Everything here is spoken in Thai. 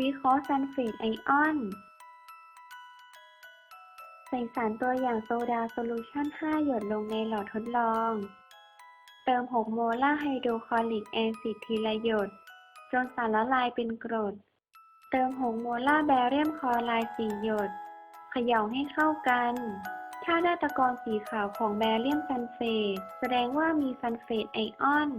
วิเคราะห์ซัลเฟตไอออน ใส่สารตัวอย่างโซดาโซลูชัน5 หยดลงในหลอดทดลอง เติม 6 โมลาร์ไฮโดรคลอริกแอซิดทีละหยด จนสารละลายเป็นกรด เติม 6 โมลาร์แบเรียมคลอไรด์4หยด เขย่าให้เข้ากัน ถ้าได้ตะกอนสีขาวของแบเรียมซัลเฟตแสดงว่ามีซัลเฟตไอออน